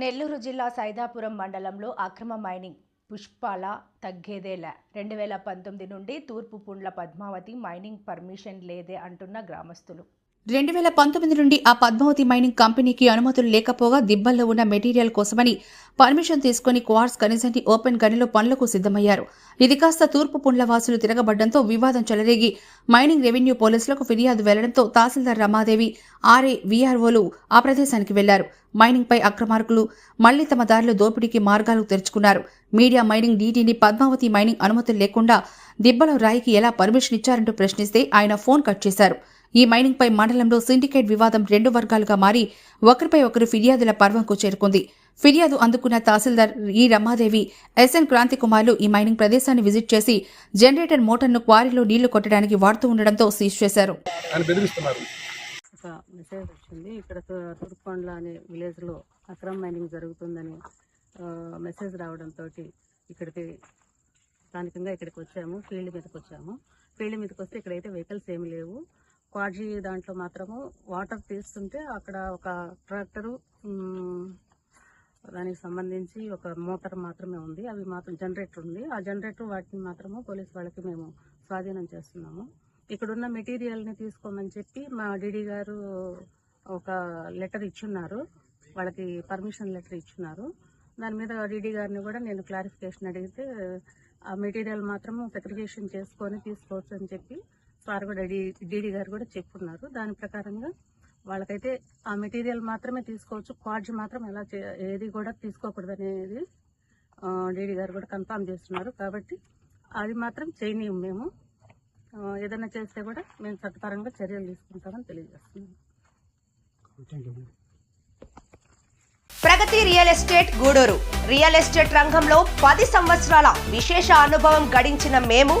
నెల్లూరు జిల్లా సైదాపురం మండలంలో అక్రమ మైనింగ్ పుష్పాల తగ్గేదేల. రెండు వేల పంతొమ్మిది నుండి తూర్పు పుండ్ల పద్మావతి మైనింగ్ పర్మిషన్ లేదే అంటున్న గ్రామస్తులు. రెండు వేల పంతొమ్మిది నుండి ఆ పద్మావతి మైనింగ్ కంపెనీకి అనుమతులు లేకపోగా దిబ్బల్లో ఉన్న మెటీరియల్ కోసమని పర్మిషన్ తీసుకుని క్వార్ట్స్ ఖనిజాన్ని ఓపెన్ గనిలో పనులకు సిద్ధమయ్యారు. ఇది కాస్త తూర్పు పుండ్లవాసులు తిరగబడ్డంతో వివాదం చెలరేగి మైనింగ్ రెవెన్యూ పోలీసులకు ఫిర్యాదు వెళ్ళడంతో తహసీల్దార్ రమాదేవి ఆర్ఏ వీఆర్ఓలు ఆ ప్రదేశానికి వెళ్ళారు. మైనింగ్ పై అక్రమార్కులు మళ్ళీ తమ దారిలో దోపిడీకి మార్గాలు తెరుచుకున్నారు. మీడియా మైనింగ్ డీటీని పద్మావతి మైనింగ్ అనుమతులు లేకుండా దిబ్బలో రాయికి ఎలా పర్మిషన్ ఇచ్చారంటూ ప్రశ్నిస్తే ఆయన ఫోన్ కట్ చేశారు. ఈ మైనింగ్ పై మండలంలో సిండికేట్ వివాదం రెండు వర్గాలుగా మారి ఒకరిపై ఒకరు ఫిర్యాదుల పర్వంకు చేరుకుంది. ఫిర్యాదు అందుకున్న తహసీల్దార్ ఈ రమాదేవి ఎస్ఎన్ క్రాంతి కుమార్లు ఈ మైనింగ్ ప్రదేశాన్ని విజిట్ చేసి జనరేటర్ మోటార్ను క్వారీలో నీళ్ళు కొట్టడానికి వాడుతూ ఉండడంతో సీజ్ చేశారు. ఒక మెసేజ్ వచ్చింది. ఇక్కడ తు- తుర్కొండల అనే విలేజ్లో అక్రమ్ మైనింగ్ జరుగుతుందని మెసేజ్ రావడంతో ఇక్కడికి స్థానికంగా ఇక్కడికి వచ్చాము ఫీల్డ్ మీదకి వచ్చాము. ఫీల్డ్ మీదకి వస్తే ఇక్కడైతే వెహికల్స్ ఏమి లేవు. క్వాడ్జీ దాంట్లో మాత్రము వాటర్ తీస్తుంటే అక్కడ ఒక ట్రాక్టరు దానికి సంబంధించి ఒక మోటార్ మాత్రమే ఉంది. అవి మాత్రం జనరేటర్ ఉంది. ఆ జనరేటర్ వాటిని మాత్రము పోలీస్ వాళ్ళకి మేము స్వాధీనం చేస్తున్నాము. ఇక్కడున్న మెటీరియల్ని తీసుకోమని చెప్పి మా డిడి గారు ఒక లెటర్ ఇచ్చున్నారు. వాళ్ళకి పర్మిషన్ లెటర్ ఇచ్చున్నారు. దాని మీద డిడి గారిని కూడా నేను క్లారిఫికేషన్ అడిగితే ఆ మెటీరియల్ మాత్రము సెగ్రిగేషన్ చేసుకొని తీసుకోవచ్చు అని చెప్పి సార్ కూడా డిడి గారు కూడా చెప్పున్నారు. దాని ప్రకారంగా వాళ్ళకైతే ఆ మెటీరియల్ మాత్రమే తీసుకోవచ్చు. క్వాడ్జ్ మాత్రం ఎలా చే- ఏది కూడా తీసుకోకూడదు అనేది డిడి గారు కూడా కన్ఫర్మ్ చేస్తున్నారు. కాబట్టి అది మాత్రం చేయనీయం మేము. ఏదైనా చేస్తే కూడా మేము చట్టపరంగా చర్యలు తీసుకుంటామని తెలియజేస్తున్నాం. Pragati real estate Gudur. Real estate రంగంలో పది సంవత్సరాల విశేష అనుభవం గడించిన మేము